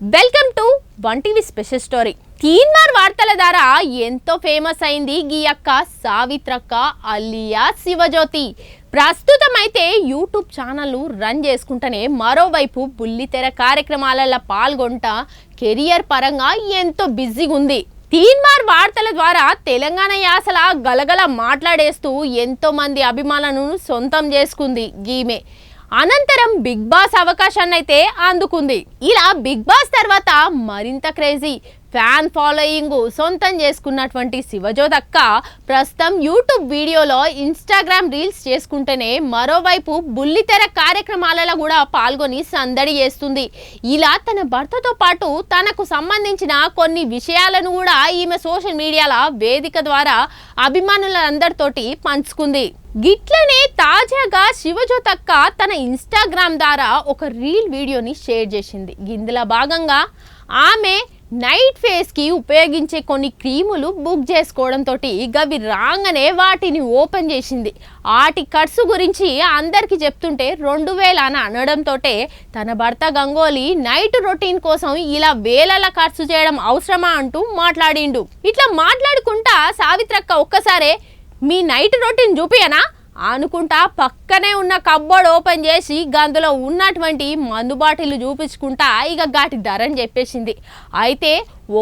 Welcome to one TV special story. Teenmaar వార్తల ద్వారా ఎంతో ఫేమస్ అయింది గీ అక్క సావిత్రక్క అలియా శివజ్యోతి. ప్రస్తుతం అయితే యూట్యూబ్ ఛానల్ రన్ చేసుకుంటూనే మరోవైపు బుల్లితెర కార్యక్రమాలలో పాల్గొంట కెరియర్ పరంగా ఎంతో బిజీగా ఉంది. తీన్మార్ వార్తల ద్వారా తెలంగాణ యాసల గలగల మాట్లాడేస్తూ ఎంతోమంది అభిమానులను సొంతం చేసుకుంది గీమే అనంతరం బిగ్ బాస్ అవకాశాన్ని అయితే అందుకుంది. ఇలా బిగ్ బాస్ తర్వాత మరింత క్రేజీ ఫ్యాన్ ఫాలోయింగ్ సొంతం చేసుకున్నటువంటి శివజోత్ అక్క ప్రస్తుతం యూట్యూబ్ వీడియోలో ఇన్స్టాగ్రామ్ రీల్స్ చేసుకుంటేనే మరోవైపు బుల్లితెర కార్యక్రమాలలో కూడా పాల్గొని సందడి చేస్తుంది. ఇలా తన భర్తతో పాటు తనకు సంబంధించిన కొన్ని విషయాలను కూడా ఈమె సోషల్ మీడియాల వేదిక ద్వారా అభిమానులందరితోటి పంచుకుంది. గిట్లనే తాజాగా శివజ్యోతక్క తన ఇన్స్టాగ్రామ్ ద్వారా ఒక రీల్ వీడియోని షేర్ చేసింది. ఇందులో భాగంగా ఆమె నైట్ ఫేస్కి ఉపయోగించే కొన్ని క్రీములు బుక్ చేసుకోవడంతో గవి రాగానే వాటిని ఓపెన్ చేసింది. వాటి ఖర్చు గురించి అందరికీ చెప్తుంటే రెండు వేల అని అనడంతో తన భర్త గంగోలి నైట్ రొటీన్ కోసం ఇలా వేలల ఖర్చు చేయడం అవసరమా అంటూ మాట్లాడిండు. ఇట్లా మాట్లాడుకుంటా సావిత్రక్క ఒక్కసారే మీ నైట్ రొటీన్ చూపియనా అనుకుంటా పక్కనే ఉన్న కబ్బోర్డ్ ఓపెన్ చేసి అందులో ఉన్నటువంటి మందు బాటిల్ చూపించుకుంటా ఇక గాటి ధరని చెప్పేసింది. అయితే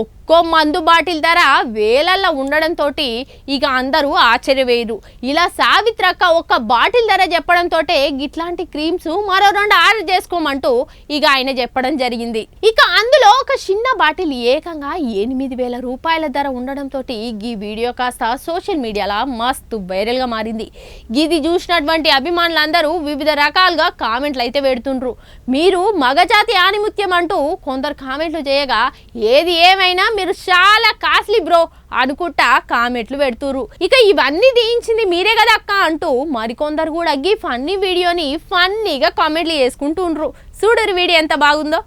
ఒక్కో మందు బాటిల్ ధర వేలల్లో ఉండడంతో ఇక అందరూ ఆశ్చర్యవేయరు ఇలా సావిత్రక్క ఒక్క బాటిల్ ధర చెప్పడంతో ఇట్లాంటి క్రీమ్స్ మరో రెండు ఆర్డర్ చేసుకోమంటూ ఇక ఆయన చెప్పడం జరిగింది. ఇక అందులో ఒక చిన్న బాటిల్ ఏకంగా ఎనిమిది వేల రూపాయల ధర ఉండడంతో ఈ వీడియో కాస్త సోషల్ మీడియాలో మస్తు వైరల్గా మారింది. ఇది చూసినటువంటి అభిమానులందరూ వివిధ రకాలుగా కామెంట్లు అయితే పెడుతుండ్రు. మీరు మగజాతి ఆనిముత్యం అంటూ కొందరు కామెంట్లు చేయగా ఏది ఏమైనా మీరు చాలా కాస్ట్లీ బ్రో అనుకుంటా కామెంట్లు పెడుతురు ఇక ఇవన్నీ తీయించింది మీరే కదా అక్క అంటూ మరికొందరు కూడా ఈ ఫన్నీ వీడియోని ఫన్నీగా కామెంట్లు చేసుకుంటుండ్రు. చూడరు వీడియో ఎంత బాగుందో.